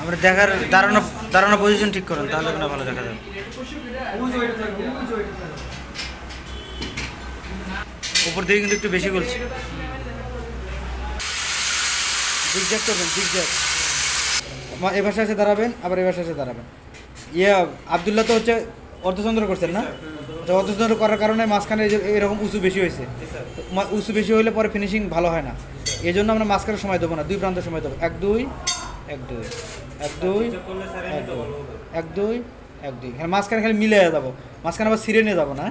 আমরা দেখার দাঁড়ানো দাঁড়ানো পজিশন ঠিক করুন তাহলে কোনো ভালো দেখা যাবে। উপর থেকে কিন্তু একটু বেশি বলছি জিগজ্যাগ করবেন জিগজ্যাগ এ ভাষা এসে দাঁড়াবেন আবার এ ভাষা এসে দাঁড়াবেন। ইয়ে আবদুল্লাহ তো হচ্ছে অর্ধচন্দ্র করছেন না? অর্ধচন্দ্র করার কারণে মাঝখানে এরকম উঁচু বেশি হয়েছে। উঁচু বেশি হলে পরে ফিনিশিং ভালো হয় না। এই জন্য আমরা মাঝখানে সময় দেবো না দুই প্রান্তে সময় দেবো। এক দুই এক দুই এক দুই এক দুই এক দুই এক দুই। হ্যাঁ মাঝখানে খালি মিলে যাব। মাঝখানে আবার সিরে নিয়ে যাব না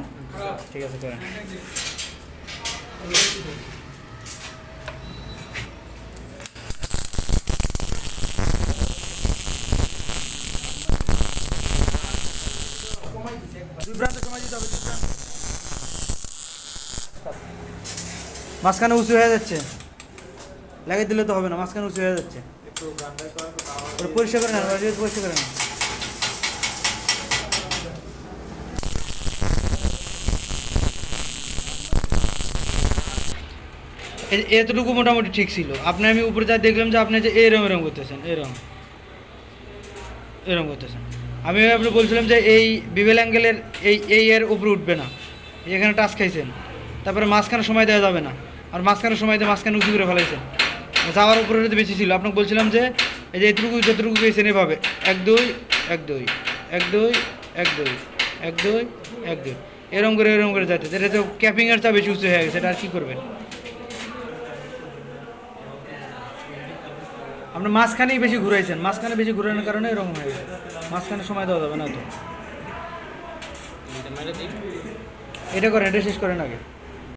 ঠিক আছে মাঝখানে উঁচু হয়ে যাচ্ছে। লাগিয়ে দিলে তো হবে না, মাঝখানে উঁচু হয়ে যাচ্ছে। পরিষ্কার করে ওটা পরিষ্কার করে এ- এতটুকু মোটামুটি ঠিক ছিল। আপনি আমি উপরে যা দেখলাম যে আপনি যে এরম এরম করতেছেন, এরম। এরম করতেছেন। আমি আপনি বলছিলাম যে এই বিবেল অ্যাঙ্গেলের এই এই এর উপরে উঠবে না। এখানে টাচ খাইছেন, তারপরে মাঝখানে সময় দেওয়া যাবে না। আর মাঝখানে সময় দিয়ে মাঝখানে উঁচু করে ফেলাইছেন। যাওয়ার উপরে যদি বেশি ছিল, আপনাকে বলছিলাম যে এই যে এতটুকু, যতটুকু গেছেন এভাবে, এক দুই এক দুই এক দুই এক দুই এক দুই এক দুই। এরম করে এরম করে যাচ্ছে এটা তো ক্যাপিংয়ের চা বেশি উঁচু হয়ে গেছে, এটা আর কী করবেন? আপনি মাঝখানেই বেশি ঘুরাইছেন মাঝখানে বেশি ঘুরানোর কারণে এরকম হয়ে গেছে। মাঝখানে সময় দেওয়া যাবে না তো। এটা করেন এটা শেষ করেন আগে।